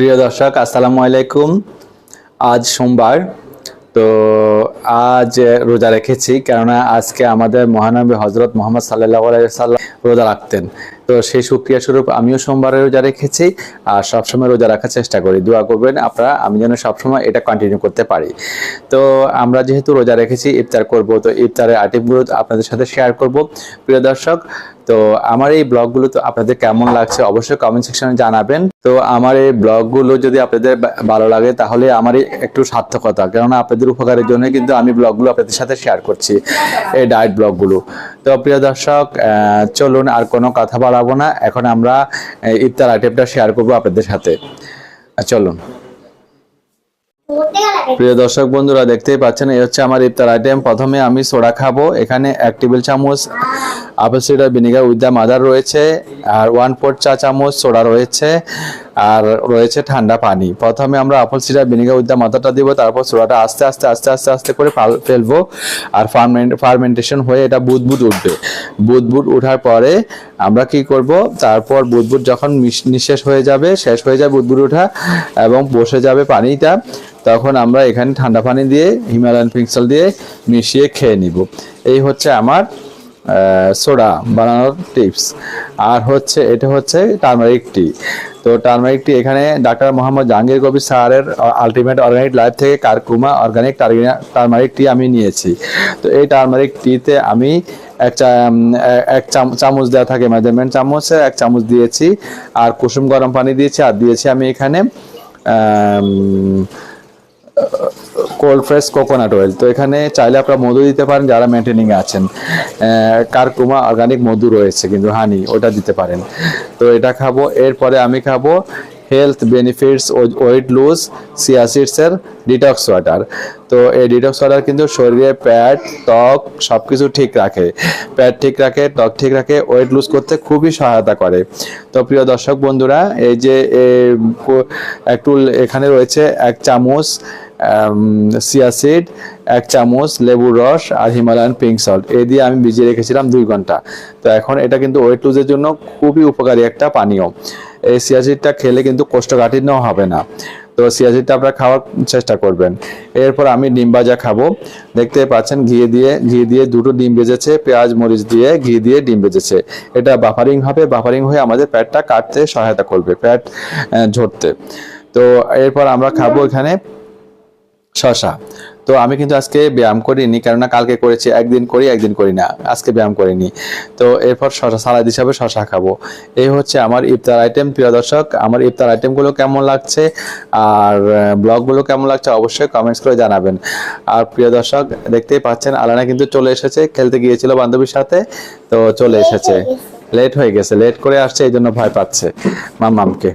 প্রিয় দর্শক, আসসালামু আলাইকুম। আজ সোমবার, তো আজ রোজা রেখেছি, কেননা আজকে আমাদের মহানবী হজরত মোহাম্মদ সাল্লাহ সাল্লাম রোজা রাখতেন। তো সেই সুক্রিয়া স্বরূপ আমিও সোমবারে রোজা রেখেছি, আর সবসময় রোজা রাখার চেষ্টা করি। দোয়া করবেন আপনারা, আমি যেন সবসময় এটা কন্টিনিউ করতে পারি। তো আমরা যেহেতু রোজা রেখেছি, ইফতার করব, তো ইফতারের আইটেমগুলো আপনাদের সাথে শেয়ার করব। প্রিয় দর্শক তো আমার এই ব্লগগুলো তো আপনাদের কেমন লাগছে অবশ্যই কমেন্ট সেকশনে জানাবেন। তো আমার এই ব্লগগুলো যদি আপনাদের ভালো লাগে তাহলে আমার একটু সার্থকতা, কেননা আপনাদের উপকারের জন্য কিন্তু আমি ব্লগগুলো আপনাদের সাথে শেয়ার করছি, এই ডায়েট ব্লগগুলো। তো প্রিয় দর্শক চলুন আর কোনো কথা বাড়াবো না, এখন আমরা ইফতার আইটেমটা শেয়ার করব আপনাদের সাথে। চলুন। প্রিয় দর্শক বন্ধুরা, দেখতেই পাচ্ছেন, এই হচ্ছে আমার ইফতার আইটেম প্রথমে আমি সোডা খাব, এখানে এক টেবিল চামচ apple cider vinegar with the mother রয়েছে, আর ওয়ান ফোর চা চামচ সোডা রয়েছে, আর রয়েছে ঠান্ডা পানি। প্রথমে আমরা apple cider vinegar with the মাদারটা দিব, তারপর সোডাটা আস্তে আস্তে আস্তে আস্তে আস্তে করে ফেলব, আর ফার্মেন্ট ফার্মেন্টেশন হয়ে এটা বুদবুদ উঠবে। বুদবুদ ওঠার পরে আমরা কি করব, তারপর বুদবুদ যখন নিঃশেষ হয়ে যাবে, শেষ হয়ে যাবে বুদবুদ ওঠা, এবং বসে যাবে পানিটা, তখন আমরা এখানে ঠান্ডা পানি দিয়ে হিমালয়ান পিক্সেল দিয়ে মিশিয়ে খেয়ে নিব। এই হচ্ছে আমার সোডা বানানোর টিপস আর হচ্ছে, এটা হচ্ছে টার্মারিক টি তো টার্মারিক টি এখানে ডাক্তার মোহাম্মদ জাহাঙ্গীর কবির স্যারের আলটিমেট অর্গানিক লাইফ থেকে কারকুমা অর্গানিক টার্মারিক টি আমি নিয়েছি। তো এই টার্মারিক টিতে আমি এক চামচ দেওয়া থাকে মেজারমেন্ট চামচে এক চামচ দিয়েছি। আর কুসুম গরম পানি দিয়েছি, আর দিয়েছি আমি এখানে কোল্ড ফ্রেশ কোকোনাট অয়েল তো এখানে চাইলে আপনারা মধু দিতে পারেন, যারা মেনটেনিং আছেন। কারকুমা অর্গানিক মধু রয়েছে, কিন্তু হানি ওটা দিতে পারেন। তো এটা খাব, এরপরে আমি খাব হেলথ বেনিফিটস ওয়েট লুজ সিয়াসিডসের ডিটক্স ওয়াটার তো এই ডিটক্স ওয়াটার কিন্তু শরীরে প্যাট ত্বক সব কিছু ঠিক রাখে। প্যাট ঠিক রাখে ত্বক ঠিক রাখে ওয়েট লুজ করতে খুবই সহায়তা করে। তো প্রিয় দর্শক বন্ধুরা এই যে এ, একটু এখানে রয়েছে এক চামচ সিয়াসিড এক চামচ লেবুর রস আর হিমালয়ান পিঙ্ক সল্ট এই দিয়ে আমি ভিজিয়ে রেখেছিলাম দুই ঘণ্টা। তো এখন এটা কিন্তু ওয়েট লুজের জন্য খুবই উপকারী একটা পানীয়। এই সিয়াসিডটা খেলে কিন্তু কোষ্ঠকাঠিন্য হবে না। তো সিয়াসিডটা আপনারা খাওয়ার চেষ্টা করবেন। এরপর আমি ডিম ভাজা খাব। দেখতে পাচ্ছেন, ঘি দিয়ে ঘি দিয়ে দুটো ডিম ভেজেছে, পেঁয়াজ, মরিচ দিয়ে ঘি দিয়ে ডিম ভেজেছে। এটা বাফারিং হবে বাফারিং হয়ে আমাদের প্যাটটা কাটতে সহায়তা করবে প্যাট ঝরতে। তো এরপর আমরা খাব এখানে শশা তো আমি কিন্তু আজকে ব্যায়াম করিনি কেননা কালকে করেছি একদিন করি একদিন করি না। আজকে ব্যায়াম করিনি। তো এরপর শশা সালাদ হিসাবে শশা খাব। এই হচ্ছে আমার ইফতার আইটেম প্রিয় দর্শক আমার ইফতার আইটেমগুলো কেমন লাগছে আর ব্লগগুলো কেমন লাগছে অবশ্যই কমেন্টস করে জানাবেন। আর প্রিয় দর্শক দেখতেই পাচ্ছেন আলানা কিন্তু চলে এসেছে খেলতে গিয়েছিল বান্ধবীর সাথে তো চলে এসেছে। লেট হয়ে গেছে। লেট করে আসছে এই জন্য ভয় পাচ্ছে মামামকে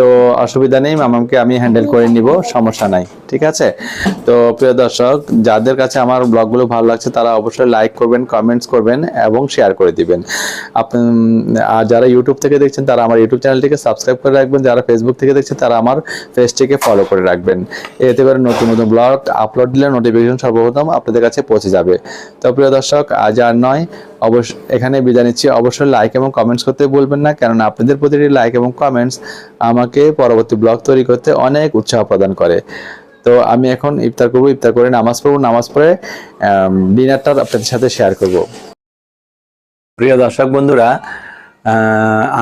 তো অসুবিধা নেই, মামামকে আমি হ্যান্ডেল করে নিব, সমস্যা নাই, ঠিক আছে? তো প্রিয় দর্শক, যাদের কাছে আমার ব্লগগুলো ভালো লাগছে, তারা অবশ্যই লাইক করবেন কমেন্টস করবেন এবং শেয়ার করে দিবেন। আর যারা ইউটিউব থেকে দেখছেন, তারা আমার ইউটিউব চ্যানেলটিকে সাবস্ক্রাইব করে রাখবেন। যারা ফেসবুক থেকে দেখছেন, তারা আমার পেজটিকে ফলো করে রাখবেন। এতে করে নতুন নতুন ব্লগ আপলোড দিলে নোটিফিকেশন সর্বপ্রথম আপনাদের কাছে পৌঁছে যাবে। তো প্রিয় দর্শক, আজ আর নয় অবশ্য এখানে বিদায় নিচ্ছি। অবশ্যই লাইক এবং কমেন্টস করতে বলবেন না, কেননা আপনাদের প্রতিটি লাইক এবং কমেন্টস আমাকে পরবর্তী ব্লগ তৈরি করতে অনেক উৎসাহ প্রদান করে। তো আমি এখন ইফতার করব, ইফতার করে নামাজ পড়ব, নামাজ পড়ে ডিনারটা আপনাদের সাথে শেয়ার করব। প্রিয় দর্শক বন্ধুরা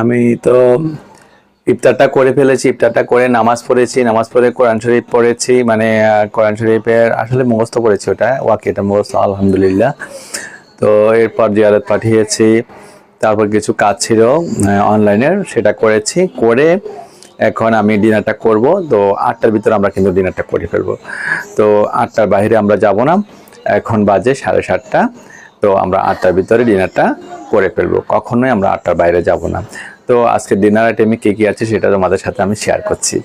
আমি তো ইফতারটা করে ফেলেছি, ইফতারটা করে নামাজ পড়েছি, নামাজ পড়ে কোরআন শরীফ পড়েছি মানে কোরআন শরীফের আসলে মুখস্থ করেছি ওটা ওয়াকিটা মুখস্থ, আলহামদুলিল্লাহ। তো এরপর জিয়ারত পাঠিয়েছি। তারপর কিছু কাজ ছিল অনলাইনের সেটা করেছি। করে এখন আমি ডিনারটা করব। তো আটটার ভিতরে আমরা কিন্তু ডিনারটা করে ফেলব। তো আটটার বাইরে আমরা যাব না। এখন বাজে সাড়ে সাতটা। তো আমরা আটটার ভিতরে ডিনারটা করে ফেলব। কখনোই আমরা আটটার বাইরে যাব না। তো আজকে ডিনার আইটেমে কী কী আছে সেটা তোমাদের সাথে আমি শেয়ার করছি।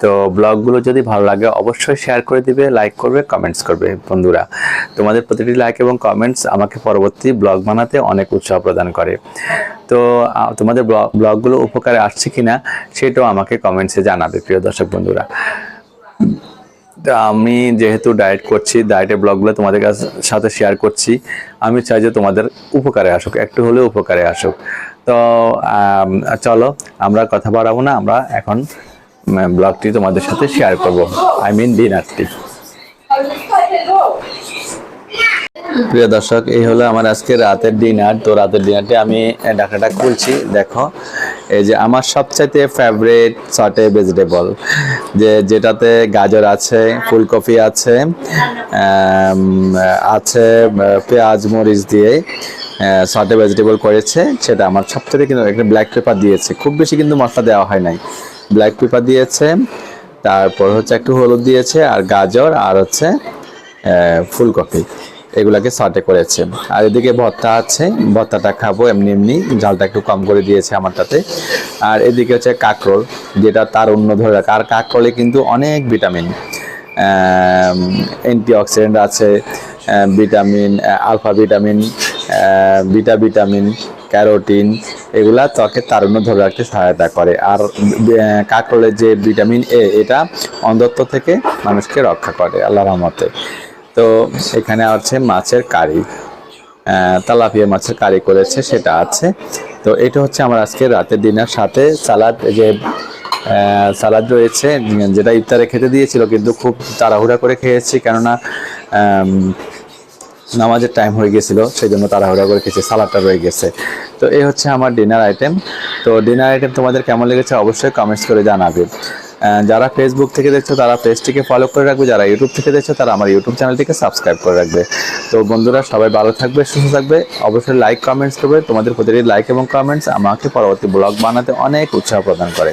তো ব্লগগুলো যদি ভালো লাগে অবশ্যই শেয়ার করে দিবে লাইক করবে কমেন্টস করবে। বন্ধুরা, তোমাদের প্রতিটি লাইক এবং কমেন্টস আমাকে পরবর্তী ব্লগ বানাতে অনেক উৎসাহ প্রদান করে। তো তোমাদের ব্লগ- ব্লগগুলো উপকারে আসছে কিনা সেটাও আমাকে কমেন্টসে জানাবে, প্রিয় দর্শক বন্ধুরা। আমি যেহেতু ডায়েট করছি ডায়েটের ব্লগগুলো তোমাদের কাছ- সাথে শেয়ার করছি, আমি চাই যে তোমাদের উপকারে আসুক, একটু হলেও উপকারে আসুক। তো চলো, আমরা কথা বাড়াবো না, আমরা এখন ব্লগটি তোমাদের সাথে শেয়ার করব। আই মিন ডিনারটি প্রিয় দর্শক, এই হলো আমার আজকে রাতের ডিনার তো রাতের ডিনারটি আমি ডাকাটা খুলছি। দেখো, এই যে আমার সবচাইতে ফেভারিট সটে ভেজিটেবল যে যেটাতে গাজর আছে, ফুলকপি আছে আছে, পেঁয়াজ, মরিচ দিয়ে। সটে ভেজিটেবল করেছে। সেটা আমার সবথেকে কিন্তু একটা ব্ল্যাক পেপার দিয়েছে। খুব বেশি কিন্তু মশলা দেওয়া হয় নাই। ব্ল্যাক পেপার দিয়েছে, তারপর হচ্ছে একটু হলুদ দিয়েছে, আর গাজর, আর হচ্ছে ফুলকপি। এগুলাকে সটে করেছে। আর এদিকে ভর্তা আছে। ভর্তাটা খাব এমনি এমনি। ঝালটা একটু কম করে দিয়েছে আমারটাতে আর এদিকে হচ্ছে কাঁকরোল, যেটা তার অন্য ধরে রাখা আর কাঁকরোলে কিন্তু অনেক ভিটামিন অ্যান্টিঅক্সিডেন্ট আছে vitamin alpha vitamin beta vitamin, carotene, এগুলা ত্বকের তারুণ্য ধরে রাখতে সহায়তা করে। আর কাঁকরোলের যে ভিটামিন এ, এটা অন্ধত্ব থেকে মানুষকে রক্ষা করে আল্লাহ রহমতে। তো এখানে আছে মাছের কারি। তেলাপিয়া মাছের কারি করেছে, সেটা আছে। তো এটা হচ্ছে আমার আজকে রাতের ডিনার। সাথে সালাদ যে সালাদ রয়েছে যেটা ইফতারে খেতে দিয়েছিল, কিন্তু খুব তাড়াহুড়া করে খেয়েছি, কেননা নামাজের টাইম হয়ে গেছিল সেই জন্য তাড়াহুড়া করে খেয়েছি, সালাদটা রয়ে গেছে। তো এই হচ্ছে আমার ডিনার আইটেম তো ডিনার আইটেম তোমাদের কেমন লেগেছে অবশ্যই কমেন্টস করে জানাবে। যারা ফেসবুক থেকে দেখছ, তারা পেজটিকে ফলো করে রাখবে, যারা ইউটিউব থেকে দেখছ, তারা আমার ইউটিউব চ্যানেলটিকে সাবস্ক্রাইব করে রাখবে। তো বন্ধুরা, সবাই ভালো থাকবে, সুস্থ থাকবে, অবশ্যই লাইক কমেন্টস করবে, তোমাদের প্রতিটি লাইক এবং কমেন্টস আমাকে পরবর্তী ব্লগ বানাতে অনেক উৎসাহ প্রদান করে।